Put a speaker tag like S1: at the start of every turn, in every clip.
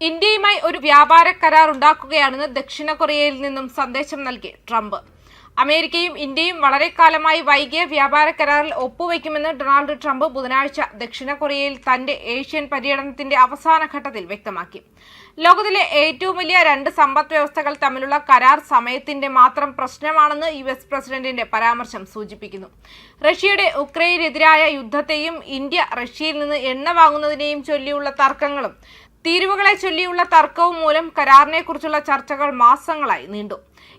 S1: ഇന്ത്യയുമായി ഒരു വ്യാപാര കരാർ ഉണ്ടാക്കുകയാണെന്ന് ദക്ഷിണ കൊറിയയിൽ നിന്നും സന്ദേശം നൽകി ട്രംപ്. അമേരിക്കയും ഇന്ത്യയും വളരെ കാലമായി വൈകിയ വ്യാപാര കരാറിൽ ഒപ്പുവെക്കുമെന്ന് ഡൊണാൾഡ് ട്രംപ് ബുധനാഴ്ച ദക്ഷിണ കൊറിയയിൽ തന്റെ ഏഷ്യൻ പര്യടനത്തിന്റെ അവസാന ഘട്ടത്തിൽ വ്യക്തമാക്കി. ലോകത്തിലെ ഏറ്റവും വലിയ രണ്ട് സമ്പദ് വ്യവസ്ഥകൾ തമ്മിലുള്ള കരാർ സമയത്തിന്റെ മാത്രം പ്രശ്നമാണെന്ന് യു എസ് പ്രസിഡന്റിന്റെ പരാമർശം സൂചിപ്പിക്കുന്നു. റഷ്യയുടെ ഉക്രൈനെതിരായ യുദ്ധത്തെയും ഇന്ത്യ റഷ്യയിൽ നിന്ന് എണ്ണ വാങ്ങുന്നതിനെയും ചൊല്ലിയുള്ള തർക്കങ്ങളും തീരുവകളെ ചൊല്ലിയുള്ള തർക്കവും മൂലം കരാറിനെക്കുറിച്ചുള്ള ചർച്ചകൾ മാസങ്ങളായി നീണ്ടു.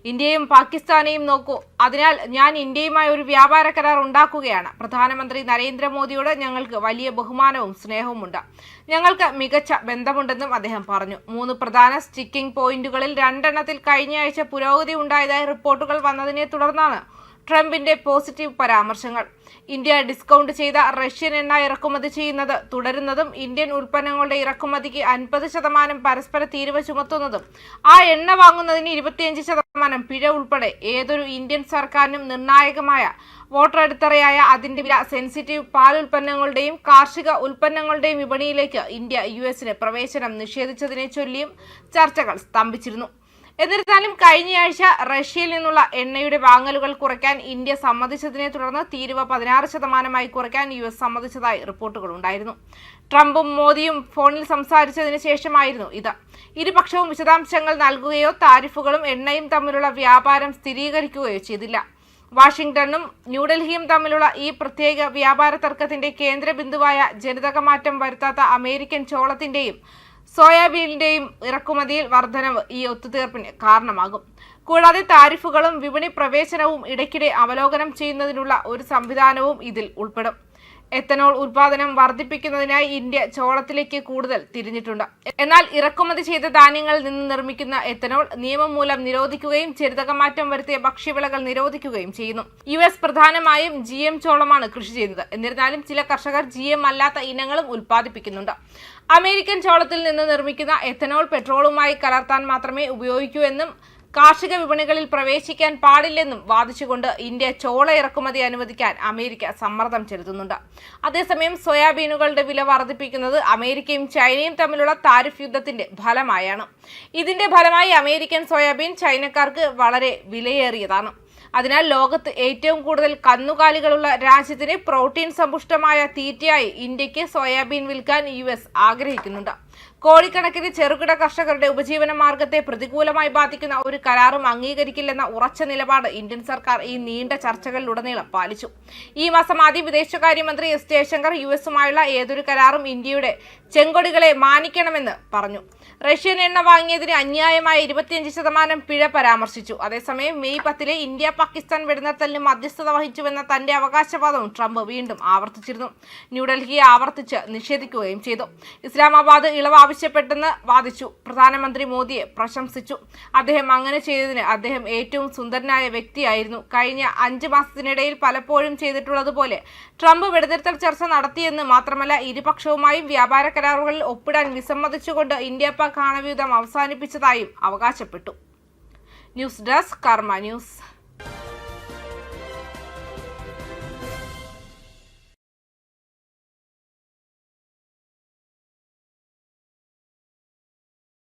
S1: ഇന്ത്യയും പാകിസ്ഥാനെയും നോക്കൂ. അതിനാൽ ഞാൻ ഇന്ത്യയുമായി ഒരു വ്യാപാര കരാർ ഉണ്ടാക്കുകയാണ്. പ്രധാനമന്ത്രി നരേന്ദ്രമോദിയോട് ഞങ്ങൾക്ക് വലിയ ബഹുമാനവും സ്നേഹവുമുണ്ട്. ഞങ്ങൾക്ക് മികച്ച ബന്ധമുണ്ടെന്നും അദ്ദേഹം പറഞ്ഞു. മൂന്ന് പ്രധാന സ്റ്റിക്കിംഗ് പോയിന്റുകളിൽ രണ്ടെണ്ണത്തിൽ കഴിഞ്ഞയാഴ്ച പുരോഗതി ഉണ്ടായതായി റിപ്പോർട്ടുകൾ വന്നതിനെ തുടർന്നാണ് ട്രംപിന്റെ പോസിറ്റീവ് പരാമർശങ്ങൾ. ഇന്ത്യ ഡിസ്കൗണ്ട് ചെയ്ത റഷ്യൻ എണ്ണ ഇറക്കുമതി ചെയ്യുന്നത് തുടരുന്നതും ഇന്ത്യൻ ഉൽപ്പന്നങ്ങളുടെ ഇറക്കുമതിക്ക് അൻപത് ശതമാനം പരസ്പര തീരുവ ചുമത്തുന്നതും ആ എണ്ണ വാങ്ങുന്നതിന് ഇരുപത്തിയഞ്ച് ശതമാനം പിഴ ഉൾപ്പെടെ ഏതൊരു ഇന്ത്യൻ സർക്കാരിനും നിർണായകമായ വോട്ടർ അടിത്തറയായ അതിന്റെ വില സെൻസിറ്റീവ് പാൽ ഉൽപ്പന്നങ്ങളുടെയും കാർഷിക ഉൽപ്പന്നങ്ങളുടെയും വിപണിയിലേക്ക് ഇന്ത്യ യു എസിന് പ്രവേശനം നിഷേധിച്ചതിനെ ചൊല്ലിയും ചർച്ചകൾ സ്തംഭിച്ചിരുന്നു. എന്നിരുന്നാലും കഴിഞ്ഞയാഴ്ച റഷ്യയിൽ നിന്നുള്ള എണ്ണയുടെ വാങ്ങലുകൾ കുറയ്ക്കാൻ ഇന്ത്യ സമ്മതിച്ചതിനെ തുടർന്ന് തീരുവ പതിനാറ് ശതമാനമായി കുറയ്ക്കാൻ യു എസ് സമ്മതിച്ചതായി റിപ്പോർട്ടുകൾ ഉണ്ടായിരുന്നു. ട്രംപും മോദിയും ഫോണിൽ സംസാരിച്ചതിന് ശേഷമായിരുന്നു ഇത്. ഇരുപക്ഷവും വിശദാംശങ്ങൾ നൽകുകയോ താരിഫുകളും എണ്ണയും തമ്മിലുള്ള വ്യാപാരം സ്ഥിരീകരിക്കുകയോ ചെയ്തില്ല. വാഷിംഗ്ടണും ന്യൂഡൽഹിയും തമ്മിലുള്ള ഈ പ്രത്യേക വ്യാപാര തർക്കത്തിന്റെ കേന്ദ്ര ബിന്ദുവായ ജനിതകമാറ്റം വരുത്താത്ത അമേരിക്കൻ ചോളത്തിന്റെയും സോയാബീനിന്റെയും ഇറക്കുമതിയിൽ വർധനവ് ഈ ഒത്തുതീർപ്പിന് കാരണമാകും. കൂടാതെ താരിഫുകളും വിപണി പ്രവേശനവും ഇടയ്ക്കിടെ അവലോകനം ചെയ്യുന്നതിനുള്ള ഒരു സംവിധാനവും ഇതിൽ ഉൾപ്പെടും. എത്തനോൾ ഉൽപാദനം വർദ്ധിപ്പിക്കുന്നതിനായി ഇന്ത്യ ചോളത്തിലേക്ക് കൂടുതൽ തിരിഞ്ഞിട്ടുണ്ട്. എന്നാൽ ഇറക്കുമതി ചെയ്ത ധാന്യങ്ങളിൽ നിന്ന് നിർമ്മിക്കുന്ന എത്തനോൾ നിയമം മൂലം നിരോധിക്കുകയും ചെറുതകമാറ്റം വരുത്തിയ ഭക്ഷ്യവിളകൾ നിരോധിക്കുകയും ചെയ്യുന്നു. യു എസ് പ്രധാനമായും ജി എം ചോളമാണ് കൃഷി ചെയ്യുന്നത്. എന്നിരുന്നാലും ചില കർഷകർ ജി എം അല്ലാത്ത ഇനങ്ങളും ഉൽപ്പാദിപ്പിക്കുന്നുണ്ട്. അമേരിക്കൻ ചോളത്തിൽ നിന്ന് നിർമ്മിക്കുന്ന എത്തനോൾ പെട്രോളുമായി കലർത്താൻ മാത്രമേ ഉപയോഗിക്കൂ എന്നും കാർഷിക വിപണികളിൽ പ്രവേശിക്കാൻ പാടില്ലെന്നും വാദിച്ചുകൊണ്ട് ഇന്ത്യ ചോള ഇറക്കുമതി അനുവദിക്കാൻ അമേരിക്ക സമ്മർദ്ദം ചെലുത്തുന്നുണ്ട്. അതേസമയം സോയാബീനുകളുടെ വില വർദ്ധിപ്പിക്കുന്നത് അമേരിക്കയും ചൈനയും തമ്മിലുള്ള താരിഫ് യുദ്ധത്തിന്റെ ഫലമായാണ്. ഇതിന്റെ ഫലമായി അമേരിക്കൻ സോയാബീൻ ചൈനക്കാർക്ക് വളരെ വിലയേറിയതാണ്. അതിനാൽ ലോകത്ത് ഏറ്റവും കൂടുതൽ കന്നുകാലികളുള്ള രാജ്യത്തിന് പ്രോട്ടീൻ സമ്പുഷ്ടമായ തീറ്റയായി ഇന്ത്യയ്ക്ക് സോയാബീൻ വിൽക്കാൻ യു ആഗ്രഹിക്കുന്നുണ്ട്. കോടിക്കണക്കിന് ചെറുകിട കർഷകരുടെ ഉപജീവന മാർഗത്തെ പ്രതികൂലമായി ബാധിക്കുന്ന ഒരു കരാറും അംഗീകരിക്കില്ലെന്ന ഉറച്ച നിലപാട് ഇന്ത്യൻ സർക്കാർ ഈ നീണ്ട ചർച്ചകളിലുടനീളം പാലിച്ചു. ഈ മാസം ആദ്യം വിദേശകാര്യമന്ത്രി എസ് ജയശങ്കർ യു എസുമായുള്ള ഏതൊരു കരാറും ഇന്ത്യയുടെ ചെങ്കൊടികളെ മാനിക്കണമെന്ന് പറഞ്ഞു. റഷ്യൻ എണ്ണ വാങ്ങിയതിന് അന്യായമായ ഇരുപത്തിയഞ്ച് ശതമാനം പിഴ പരാമർശിച്ചു. അതേസമയം മെയ് പത്തിലെ ഇന്ത്യ പാകിസ്ഥാൻ വെടിനിർത്തലിന് മധ്യസ്ഥത വഹിച്ചുവെന്ന തന്റെ അവകാശവാദവും ട്രംപ് വീണ്ടും ആവർത്തിച്ചിരുന്നു. ന്യൂഡൽഹിയെ ആവർത്തിച്ച് നിഷേധിക്കുകയും ചെയ്തു. ഇസ്ലാമാബാദ് ഇളവ് ആവശ്യപ്പെട്ടെന്ന് വാദിച്ചു. പ്രധാനമന്ത്രി മോദിയെ പ്രശംസിച്ചു. അദ്ദേഹം അങ്ങനെ ചെയ്തതിന് അദ്ദേഹം ഏറ്റവും സുന്ദരനായ വ്യക്തിയായിരുന്നു. കഴിഞ്ഞ അഞ്ച് മാസത്തിനിടയിൽ പലപ്പോഴും ചെയ്തിട്ടുള്ളതുപോലെ ട്രംപ് വെടിനിർത്തൽ ചർച്ച നടത്തിയെന്ന് മാത്രമല്ല ഇരുപക്ഷവുമായും വ്യാപാര കരാറുകളിൽ ഒപ്പിടാൻ വിസമ്മതിച്ചുകൊണ്ട് ഇന്ത്യ പാക് ആണവയുദ്ധം അവസാനിപ്പിച്ചതായും അവകാശപ്പെട്ടു. News desk Karma news.